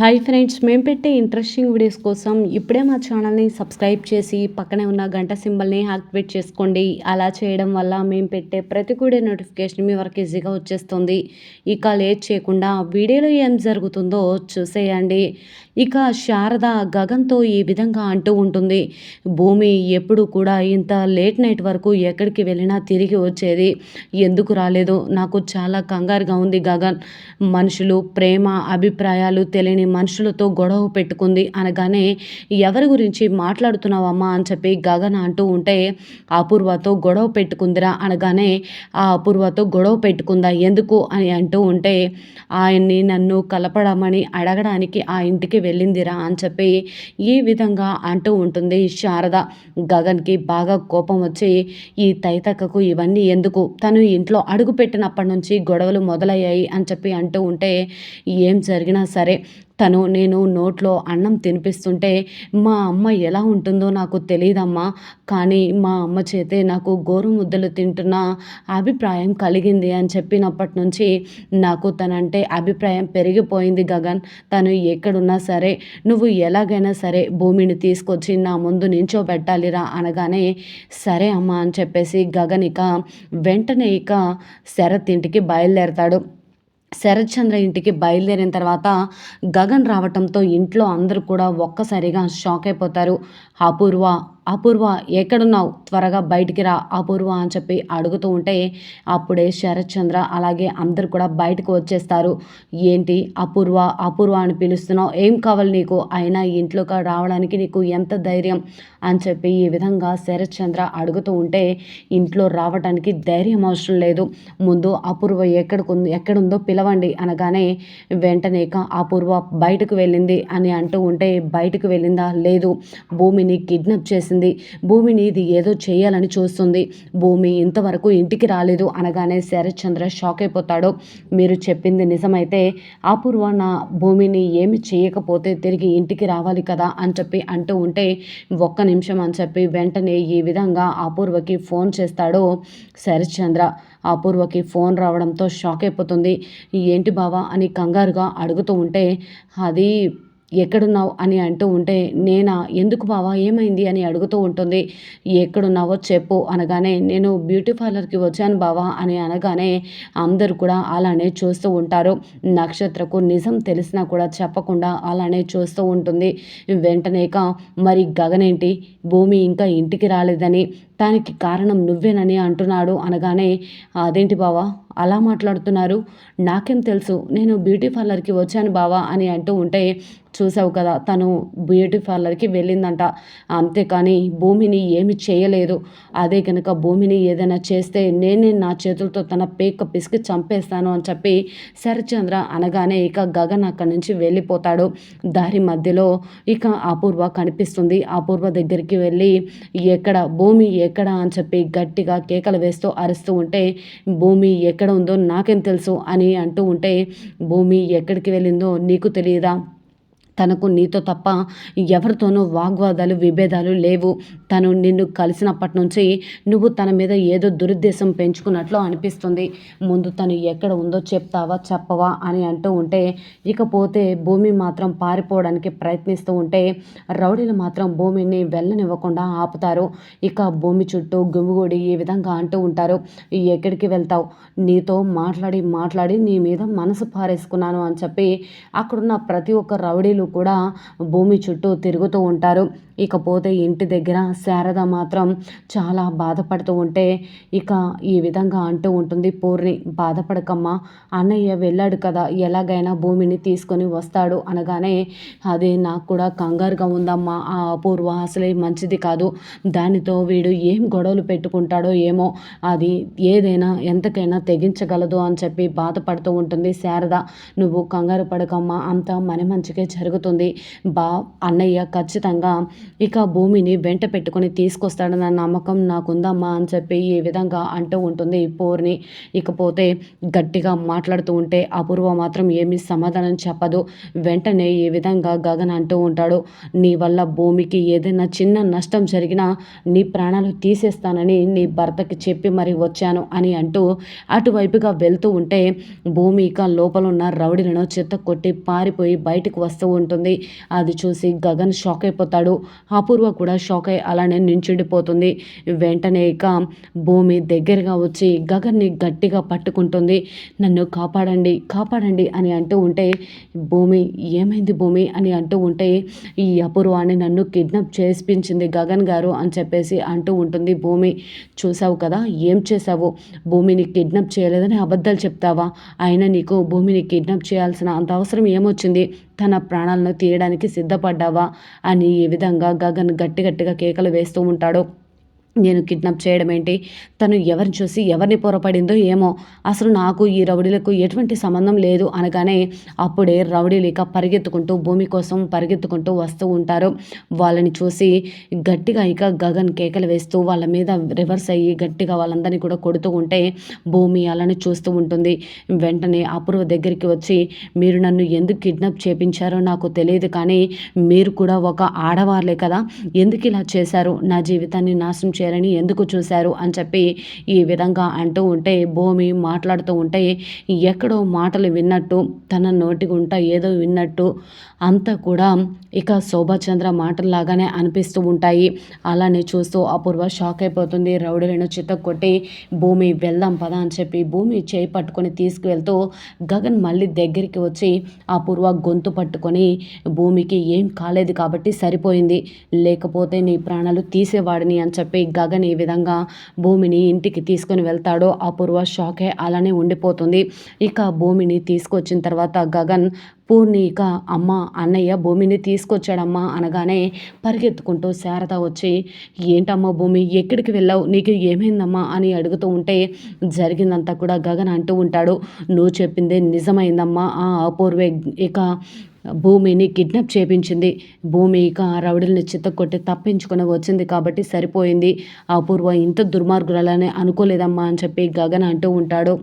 Hi friends మేము పెట్టే interesting videos కోసం ఇప్పుడే మా ఛానల్ని సబ్స్క్రైబ్ చేసి పక్కనే ఉన్న గంట సింబల్ని యాక్టివేట్ చేసుకోండి. అలా చేయడం వల్ల మేము పెట్టే ప్రతి కూడా నోటిఫికేషన్ మీ వరకు ఈజీగా వచ్చేస్తుంది. ఇక లేట్ చేయకుండా వీడియోలో ఏం జరుగుతుందో చూసేయండి. ఇక శారద గగన్తో ఈ విధంగా అంటూ ఉంటుంది భూమి ఎప్పుడు కూడా ఇంత లేట్ నైట్ వరకు ఎక్కడికి వెళ్ళినా తిరిగి వచ్చేది ఎందుకు రాలేదు? నాకు చాలా కంగారుగా ఉంది గగన్. మనుషులు ప్రేమ అభిప్రాయాలు తెలియని మనుషులతో గొడవ పెట్టుకుంది అనగానే ఎవరి గురించి మాట్లాడుతున్నావమ్మా? అని చెప్పి గగన్ అంటూ ఉంటే అపూర్వతో గొడవ పెట్టుకుందిరా అనగానే ఆ అపూర్వతో గొడవ పెట్టుకుందా ఎందుకు? అని అంటూ ఉంటే ఆయన్ని నన్ను కలపడమని అడగడానికి ఆ ఇంటికి వెళ్ళిందిరా అని చెప్పి ఈ విధంగా అంటూ ఉంటుంది శారద. గగన్కి బాగా కోపం వచ్చి ఈ తైతక్కకు ఇవన్నీ ఎందుకు? తను ఇంట్లో అడుగు పెట్టినప్పటి నుంచి గొడవలు మొదలయ్యాయి అని చెప్పి అంటూ ఉంటే ఏం జరిగినా సరే తను నేను నోట్లో అన్నం తినిపిస్తుంటే మా అమ్మ ఎలా ఉంటుందో నాకు తెలియదమ్మా కానీ మా అమ్మ చేతే నాకు గోరు ముద్దలు తింటున్న అభిప్రాయం కలిగింది అని చెప్పినప్పటి నుంచి నాకు తనంటే అభిప్రాయం పెరిగిపోయింది గగన్. తను ఎక్కడున్నా సరే నువ్వు ఎలాగైనా సరే భూమిని తీసుకొచ్చి నా ముందు నించోబెట్టాలిరా అనగానే సరే అమ్మ అని చెప్పేసి గగన్ ఇక వెంటనే ఇక శరత్ ఇంటికి బయలుదేరతాడు. శరత్చంద్ర ఇంటికి బయలుదేరిన తర్వాత గగన్ రావటంతో ఇంట్లో అందరూ కూడా ఒక్కసారిగా షాక్ అయిపోతారు. అపూర్వ అపూర్వ ఎక్కడున్నావు? త్వరగా బయటికి రా అపూర్వ అని చెప్పి అడుగుతూ ఉంటే అప్పుడే శరత్చంద్ర అలాగే అందరు కూడా బయటకు వచ్చేస్తారు. ఏంటి అపూర్వ అపూర్వ అని పిలుస్తున్నావు. ఏం కావాలి నీకు? అయినా ఇంట్లోకి రావడానికి నీకు ఎంత ధైర్యం? అని చెప్పి ఈ విధంగా శరత్చంద్ర అడుగుతూ ఉంటే ఇంట్లో రావడానికి ధైర్యం అవసరం లేదు. ముందు అపూర్వ ఎక్కడికి ఎక్కడుందో పిలవండి అనగానే వెంటనే అపూర్వ బయటకు వెళ్ళింది అని అంటూ ఉంటే బయటకు వెళ్ళిందా? లేదు. భూమిని కిడ్నాప్ చేసింది. భూమిని ఇది ఏదో చేయాలని చూస్తుంది. భూమి ఇంతవరకు ఇంటికి రాలేదు అనగానే శరత్చంద్ర షాక్ అయిపోతాడు. మీరు చెప్పింది నిజమైతే అపూర్వ నా భూమిని ఏమి చేయకపోతే తిరిగి ఇంటికి రావాలి కదా అని చెప్పి అంటూ ఉంటే ఒక్క నిమిషం అని చెప్పి వెంటనే ఈ విధంగా అపూర్వకి ఫోన్ చేస్తాడు శరత్చంద్ర. అపూర్వకి ఫోన్ రావడంతో షాక్ అయిపోతుంది. ఏంటి బావా? అని కంగారుగా అడుగుతూ ఉంటే అది ఎక్కడున్నావు అని అంటూ ఉంటే నేనా? ఎందుకు బావా? ఏమైంది? అని అడుగుతూ ఉంటుంది. ఎక్కడున్నావో చెప్పు అనగానే నేను బ్యూటీ పార్లర్కి వచ్చాను బావా అని అనగానే అందరూ కూడా అలానే చూస్తూ ఉంటారు. నక్షత్రకు నిజం తెలిసినా కూడా చెప్పకుండా అలానే చూస్తూ ఉంటుంది. వెంటనేక మరి గగనేంటి? భూమి ఇంకా ఇంటికి రాలేదని దానికి కారణం నువ్వేనని అంటున్నాడు అనగానే అదేంటి బావా? అలా మాట్లాడుతున్నారు. నాకేం తెలుసు. నేను బ్యూటీ పార్లర్కి వచ్చాను బావా అని అంటూ ఉంటే చూసావు కదా తను బ్యూటీ పార్లర్కి వెళ్ళిందంట. అంతేకాని భూమిని ఏమి చేయలేదు. అదే కనుక భూమిని ఏదైనా చేస్తే నేనే నా చేతులతో తన పేక పిసికి చంపేస్తాను అని చెప్పి శరచంద్ర అనగానే ఇక గగన్ అక్కడి నుంచి వెళ్ళిపోతాడు. దారి మధ్యలో ఇక అపూర్వ కనిపిస్తుంది. అపూర్వ దగ్గరికి వెళ్ళి ఎక్కడ? భూమి ఎక్కడ అని చెప్పి గట్టిగా కేకలు వేస్తూ అరుస్తూ ఉంటే భూమి ఎక్కడ ఉందో నాకేం తెలుసు అని అంటూ ఉంటే భూమి ఎక్కడికి వెళ్ళిందో నీకు తెలియదా? తనకు నీతో తప్ప ఎవరితోనూ వాగ్వాదాలు విభేదాలు లేవు. తను నిన్ను కలిసినప్పటి నుంచి నువ్వు తన మీద ఏదో దురుద్దేశం పెంచుకున్నట్లు అనిపిస్తుంది. ముందు తను ఎక్కడ ఉందో చెప్తావా చెప్పవా అని అంటూ ఉంటే ఇకపోతే భూమి మాత్రం పారిపోవడానికి ప్రయత్నిస్తూ ఉంటే రౌడీలు మాత్రం భూమిని వెళ్ళనివ్వకుండా ఆపుతారు. ఇక భూమి చుట్టూ గుమిగూడి ఈ విధంగా అంటూ ఉంటారు. ఎక్కడికి వెళ్తావు? నీతో మాట్లాడి మాట్లాడి నీ మీద మనసు పారేసుకున్నాను అని చెప్పి అక్కడున్న ప్రతి ఒక్క రౌడీలు కూడా భూమి చుట్టూ తిరుగుతూ ఉంటారు. ఇకపోతే ఇంటి దగ్గర శారద మాత్రం చాలా బాధపడుతూ ఉంటే ఇక ఈ విధంగా అంటూ ఉంటుంది పూర్ణి బాధపడకమ్మా. అన్నయ్య వెళ్ళాడు కదా ఎలాగైనా భూమిని తీసుకొని వస్తాడు అనగానే అది నాకు కూడా కంగారుగా ఉందమ్మా. ఆ అపూర్వ అసలే మంచిది కాదు. దానితో వీడు ఏం గొడవలు పెట్టుకుంటాడో ఏమో. అది ఏదైనా ఎంతకైనా తెగించగలదు అని చెప్పి బాధపడుతూ ఉంటుంది శారద. నువ్వు కంగారు పడకమ్మా. అంతా మన మంచికే జరుగుతుంది. బా అన్నయ్య ఖచ్చితంగా ఇక భూమిని వెంట పెట్టుకొని తీసుకొస్తాడన్న నమ్మకం నాకుందమ్మా అని చెప్పి ఈ విధంగా అంటూ ఉంటుంది పూర్ణి ఇకపోతే గట్టిగా మాట్లాడుతూ ఉంటే అపూర్వ మాత్రం ఏమీ సమాధానం చెప్పదు. వెంటనే ఈ విధంగా గగన్ అంటూ ఉంటాడు నీ వల్ల భూమికి ఏదైనా చిన్న నష్టం జరిగినా నీ ప్రాణాలు తీసేస్తానని నీ భర్తకి చెప్పి మరి వచ్చాను అని అంటూ అటువైపుగా వెళ్తూ ఉంటే భూమి ఇక లోపల ఉన్న రౌడీలను చెత్త కొట్టి పారిపోయి బయటకు వస్తూ ఉంటుంది. అది చూసి గగన్ షాక్ అయిపోతాడు. అపూర్వ కూడా షాక్ అయి అలానే నించుండిపోతుంది. వెంటనే ఇక భూమి దగ్గరగా వచ్చి గగన్ని గట్టిగా పట్టుకుంటుంది. నన్ను కాపాడండి కాపాడండి అని అంటూ ఉంటే భూమి ఏమైంది భూమి? అని అంటూ ఉంటే ఈ అపూర్వాన్ని నన్ను కిడ్నాప్ చేసిపించింది గగన్ గారు అని చెప్పేసి అంటూ ఉంటుంది భూమి. చూసావు కదా ఏం చేసావు భూమిని కిడ్నాప్ చేయలేదని అబద్ధాలు చెప్తావా? అయినా నీకు భూమిని కిడ్నాప్ చేయాల్సిన అంత అవసరం ఏమొచ్చింది? తన ప్రాణాలను తీయడానికి సిద్ధపడ్డావా? అని ఈ విధంగా గగన్ గట్టి గట్టిగా కేకలు వేస్తూ ఉంటాడు. నేను కిడ్నాప్ చేయడం ఏంటి తను ఎవరిని చూసి ఎవరిని పొరపడిందో ఏమో? అసలు నాకు ఈ రౌడీలకు ఎటువంటి సంబంధం లేదు అనగానే అప్పుడే రౌడీలు ఇక పరిగెత్తుకుంటూ భూమి కోసం పరిగెత్తుకుంటూ వస్తూ ఉంటారు. వాళ్ళని చూసి గట్టిగా ఇక గగన్ కేకలు వేస్తూ వాళ్ళ మీద రివర్స్ అయ్యి గట్టిగా వాళ్ళందరినీ కూడా కొడుతూ ఉంటే భూమి అలానే చూస్తూ ఉంటుంది. వెంటనే అపూర్వ దగ్గరికి వచ్చి మీరు నన్ను ఎందుకు కిడ్నాప్ చేపించారో నాకు తెలియదు కానీ మీరు కూడా ఒక ఆడవాళ్ళే కదా? ఎందుకు ఇలా చేశారు? నా జీవితాన్ని నాశనం చేయాలని ఎందుకు చూశారు అని చెప్పి ఈ విధంగా అంటూ ఉంటే భూమి మాట్లాడుతూ ఉంటే ఎక్కడో మాటలు విన్నట్టు తన నోటి గుంట ఏదో విన్నట్టు అంతా కూడా ఇక శోభాచంద్ర మాటల్లాగానే అనిపిస్తూ ఉంటాయి. అలానే చూస్తూ అపూర్వ షాక్ అయిపోతుంది. రౌడీలను చిత్త కొట్టి భూమి వెళ్దాం పదా అని చెప్పి భూమి చేయి పట్టుకొని తీసుకువెళ్తూ గగన్ మళ్ళీ దగ్గరికి వచ్చి అపూర్వ గొంతు పట్టుకొని భూమికి ఏం కాలేదు కాబట్టి సరిపోయింది. లేకపోతే నీ ప్రాణాలు తీసేవాడిని అని చెప్పి గగన్ ఈ విధంగా భూమిని ఇంటికి తీసుకొని వెళ్తాడో అపూర్వ షాకే అలానే ఉండిపోతుంది. ఇక భూమిని తీసుకొచ్చిన తర్వాత గగన్ పూర్ణి ఇక అమ్మ అన్నయ్య భూమిని తీసుకొచ్చాడమ్మా అనగానే పరిగెత్తుకుంటూ శారద వచ్చి ఏంటమ్మా భూమి ఎక్కడికి వెళ్ళావు? నీకు ఏమైందమ్మా? అని అడుగుతూ ఉంటే జరిగిందంతా కూడా గగన్ అంటూ ఉంటాడు. నువ్వు చెప్పిందే నిజమైందమ్మా. ఆ అపూర్వే ఇక భూమిని కిడ్నాప్ చేపించింది. భూమి ఇక రౌడీల్ని చిత్తకొట్టి తప్పించుకుని వచ్చింది కాబట్టి సరిపోయింది. అపూర్వ ఇంత దుర్మార్గురాలని అనుకోలేదమ్మా అని చెప్పి గగన్ అంటూ ఉంటాడు.